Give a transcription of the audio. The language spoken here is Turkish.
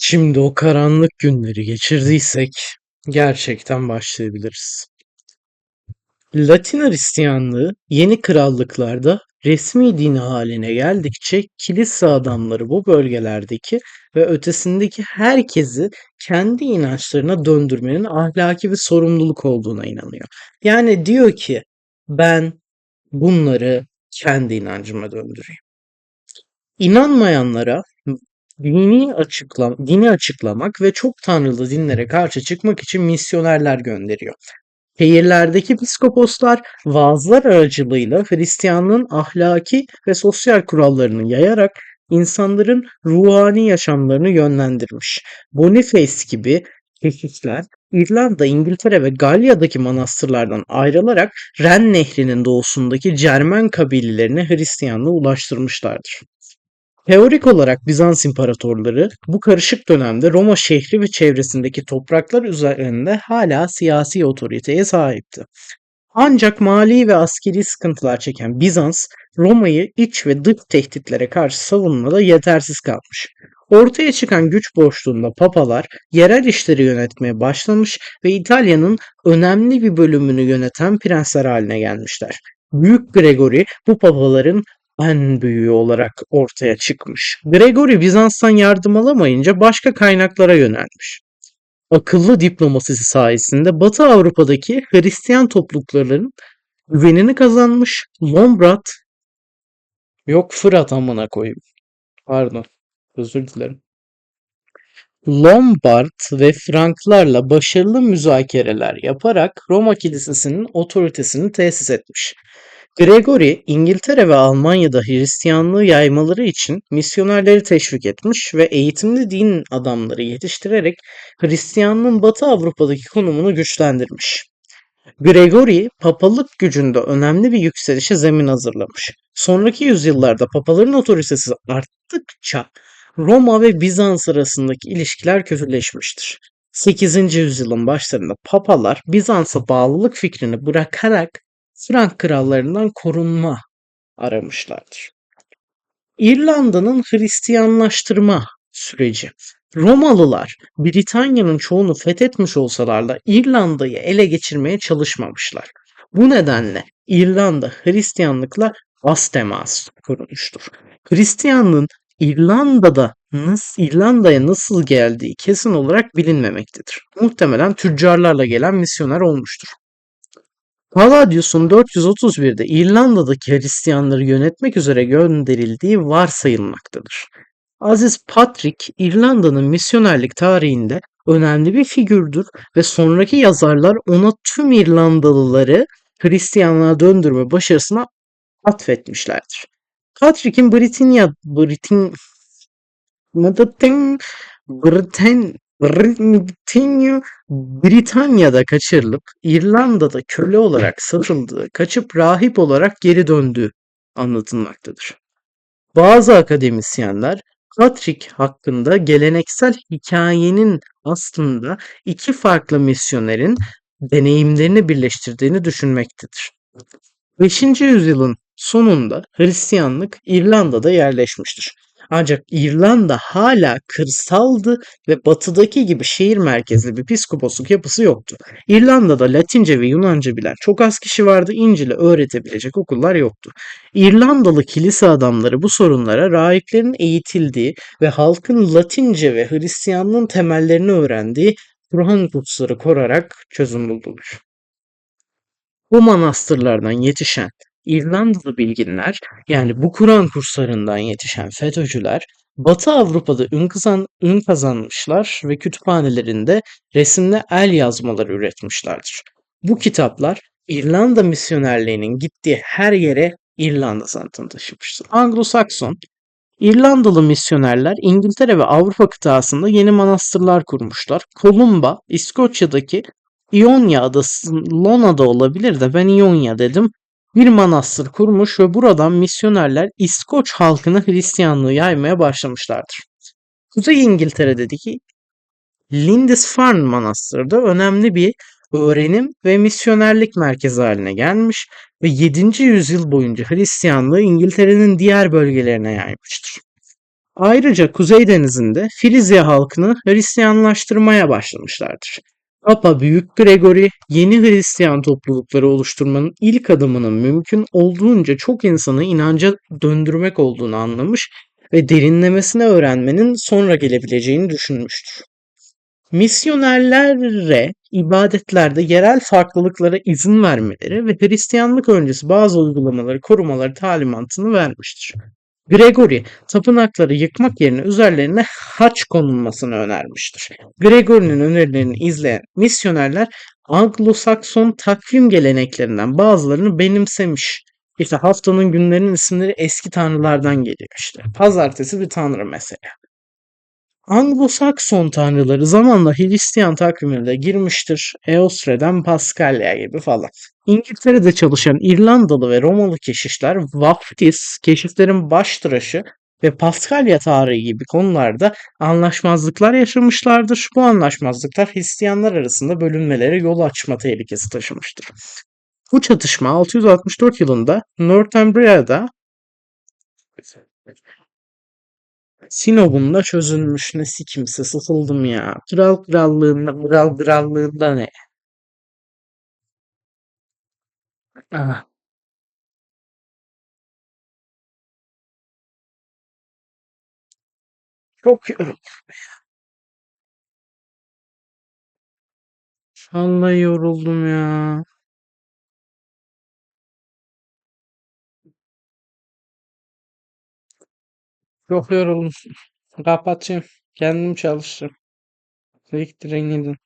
Şimdi o karanlık günleri geçirdiysek gerçekten başlayabiliriz. Latin Hristiyanlığı yeni krallıklarda resmi din haline geldikçe kilise adamları bu bölgelerdeki ve ötesindeki herkesi kendi inançlarına döndürmenin ahlaki bir sorumluluk olduğuna inanıyor. Yani diyor ki ben bunları kendi inancıma döndüreyim. İnanmayanlara dini açıkla dini açıklamak ve çok tanrılı dinlere karşı çıkmak için misyonerler gönderiyor. Şehirlerdeki piskoposlar vaazlar aracılığıyla Hristiyanlığın ahlaki ve sosyal kurallarını yayarak insanların ruhani yaşamlarını yönlendirmiş. Boniface gibi keşişler İrlanda, İngiltere ve Galya'daki manastırlardan ayrılarak Ren Nehri'nin doğusundaki Cermen kabilelerine Hristiyanlığı ulaştırmışlardır. Teorik olarak Bizans imparatorları bu karışık dönemde Roma şehri ve çevresindeki topraklar üzerinde hala siyasi otoriteye sahipti. Ancak mali ve askeri sıkıntılar çeken Bizans, Roma'yı iç ve dış tehditlere karşı savunmada yetersiz kalmış. Ortaya çıkan güç boşluğunda papalar yerel işleri yönetmeye başlamış ve İtalya'nın önemli bir bölümünü yöneten prensler haline gelmişler. Büyük Gregory bu papaların en büyüğü olarak ortaya çıkmış. Gregory Bizans'tan yardım alamayınca başka kaynaklara yönelmiş. Akıllı diplomasisi sayesinde Batı Avrupa'daki Hristiyan toplulukların güvenini kazanmış. Lombard yok Fırat amına koyayım. Pardon. Özür dilerim. Lombard ve Franklarla başarılı müzakereler yaparak Roma Kilisesi'nin otoritesini tesis etmiş. Gregory, İngiltere ve Almanya'da Hristiyanlığı yaymaları için misyonerleri teşvik etmiş ve eğitimli din adamları yetiştirerek Hristiyanlığın Batı Avrupa'daki konumunu güçlendirmiş. Gregory, papalık gücünde önemli bir yükselişe zemin hazırlamış. Sonraki yüzyıllarda papaların otoritesi arttıkça Roma ve Bizans arasındaki ilişkiler kötüleşmiştir. 8. yüzyılın başlarında papalar Bizans'a bağlılık fikrini bırakarak Frank krallarından korunma aramışlardır. İrlanda'nın Hristiyanlaştırma süreci. Romalılar Britanya'nın çoğunu fethetmiş olsalar da İrlanda'yı ele geçirmeye çalışmamışlar. Bu nedenle İrlanda Hristiyanlıkla az temas kurmuştur. Hristiyanlığın İrlanda'da nasıl İrlanda'ya nasıl geldiği kesin olarak bilinmemektedir. Muhtemelen tüccarlarla gelen misyoner olmuştur. Palladius'un 431'de İrlanda'daki Hristiyanları yönetmek üzere gönderildiği varsayılmaktadır. Aziz Patrick, İrlanda'nın misyonerlik tarihinde önemli bir figürdür ve sonraki yazarlar ona tüm İrlandalıları Hristiyanlığa döndürme başarısına atfetmişlerdir. Patrick'in Britanya Britin Britain Britanya Britanya'da kaçırılıp İrlanda'da köle olarak satıldığı, kaçıp rahip olarak geri döndüğü anlatılmaktadır. Bazı akademisyenler Patrick hakkında geleneksel hikayenin aslında iki farklı misyonerin deneyimlerini birleştirdiğini düşünmektedir. 5. yüzyılın sonunda Hristiyanlık İrlanda'da yerleşmiştir. Ancak İrlanda hala kırsaldı ve batıdaki gibi şehir merkezli bir piskoposluk yapısı yoktu. İrlanda'da Latince ve Yunanca bilen çok az kişi vardı, İncil'i öğretebilecek okullar yoktu. İrlandalı kilise adamları bu sorunlara rahiplerin eğitildiği ve halkın Latince ve Hristiyanlığın temellerini öğrendiği Kur'an kursları kurarak çözüm buldular. Bu manastırlardan yetişen İrlandalı bilginler yani bu Kur'an kurslarından yetişen FETÖ'cüler Batı Avrupa'da ün, kazan, ün kazanmışlar ve kütüphanelerinde resimli el yazmaları üretmişlerdir. Bu kitaplar İrlanda misyonerliğinin gittiği her yere İrlanda sanatını taşımıştır. Anglo-Sakson, İrlandalı misyonerler İngiltere ve Avrupa kıtasında yeni manastırlar kurmuşlar. Kolumba, İskoçya'daki İonya adası Lona'da olabilir de ben İonya dedim bir manastır kurmuş ve buradan misyonerler İskoç halkına Hristiyanlığı yaymaya başlamışlardır. Kuzey İngiltere'deki Lindisfarne Manastırı da önemli bir öğrenim ve misyonerlik merkezi haline gelmiş ve 7. yüzyıl boyunca Hristiyanlığı İngiltere'nin diğer bölgelerine yaymıştır. Ayrıca Kuzey Denizi'nde Filizya halkını Hristiyanlaştırmaya başlamışlardır. Papa Büyük Gregory, yeni Hristiyan toplulukları oluşturmanın ilk adımının mümkün olduğunca çok insanı inanca döndürmek olduğunu anlamış ve derinlemesine öğrenmenin sonra gelebileceğini düşünmüştür. Misyonerlere ibadetlerde yerel farklılıklara izin vermeleri ve Hristiyanlık öncesi bazı uygulamaları korumaları talimatını vermiştir. Gregory, tapınakları yıkmak yerine üzerlerine haç konulmasını önermiştir. Gregory'nin önerilerini izleyen misyonerler Anglo-Sakson takvim geleneklerinden bazılarını benimsemiş. İşte haftanın günlerinin isimleri eski tanrılardan geliyor işte. Pazartesi bir tanrı mesela. Anglo-Sakson tanrıları zamanla Hristiyan takvimine de girmiştir. Eosre'den Paskalya gibi falan. İngiltere'de çalışan İrlandalı ve Romalı keşişler vaftiz, keşiflerin baştıraşı ve Paskalya tarihi gibi konularda anlaşmazlıklar yaşamışlardır. Bu anlaşmazlıklar Hristiyanlar arasında bölünmelere yol açma tehlikesi taşımıştır. Bu çatışma 664 yılında Northumbria'da Sinop'un çözülmüş ne sikimse sıkıldım ya. Kral krallığında, kral krallığında ne? Ah, çok yoruldum. Vallahi yoruldum ya. Çok yoruldum. Kapatayım. Kendim çalıştım. Siktirin gidin.